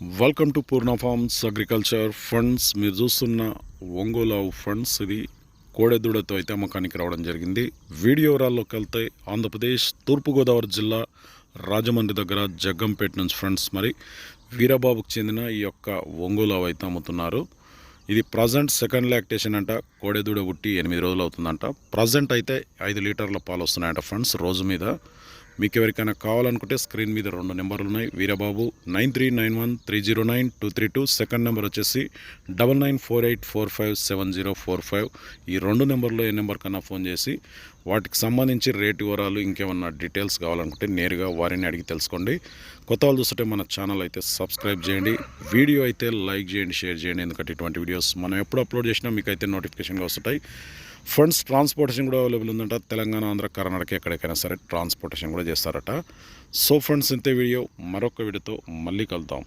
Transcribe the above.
Welcome to Purna farms agriculture funds మీరు చూస్తున్న Ongole funds ఇది కోడెదూడతో అయితే అమ్మకానికి రావడం జరిగింది. వీడియో వివరాల్లోకి వెళ్తే ఆంధ్రప్రదేశ్ తూర్పుగోదావరి జిల్లా రాజమండ్రి దగ్గర జగ్గంపేట నుంచి ఫ్రెండ్స్ మరి వీరబాబుకు చెందిన ఈ యొక్క ఒంగోలు అయితే అమ్ముతున్నారు. ఇది ప్రజెంట్ సెకండ్ లాక్టేషన్ అంట. కోడెదూడ పుట్టి ఎనిమిది రోజులు అవుతుందంట. ప్రజెంట్ అయితే ఐదు లీటర్ల పాలు వస్తున్నాయంట ఫ్రెండ్స్ రోజు మీద మీకు ఎవరికైనా కావాలనుకుంటే స్క్రీన్ మీద రెండు నెంబర్లు ఉన్నాయి. Veerababu nine three nine one three zero nine two three two. Second number వచ్చేసి double nine four eight four five seven zero four five. ఈ రెండు నెంబర్లో ఏ నెంబర్ కన్నా ఫోన్ చేసి వాటికి సంబంధించి రేట్ వివరాలు ఇంకేమన్నా డీటెయిల్స్ కావాలనుకుంటే నేరుగా వారిని అడిగి తెలుసుకోండి. కొత్త వాళ్ళు చూస్తుంటే మన ఛానల్ అయితే సబ్స్క్రైబ్ చేయండి. వీడియో అయితే లైక్ చేయండి షేర్ చేయండి. ఎందుకంటే ఇటువంటి వీడియోస్ మనం ఎప్పుడు అప్లోడ్ చేసినా మీకు అయితే నోటిఫికేషన్గా వస్తుంటాయి. ఫండ్స్ ట్రాన్స్పోర్టేషన్ కూడా అవైలబుల్ ఉందంట. తెలంగాణ ఆంధ్ర కర్ణాటక ఎక్కడికైనా సరే ట్రాన్స్పోర్టేషన్ కూడా చేస్తారట. సో ఫ్రెండ్స్ ఇంతే వీడియో మరొక వీడియోతో మళ్ళీ కలుద్దాం.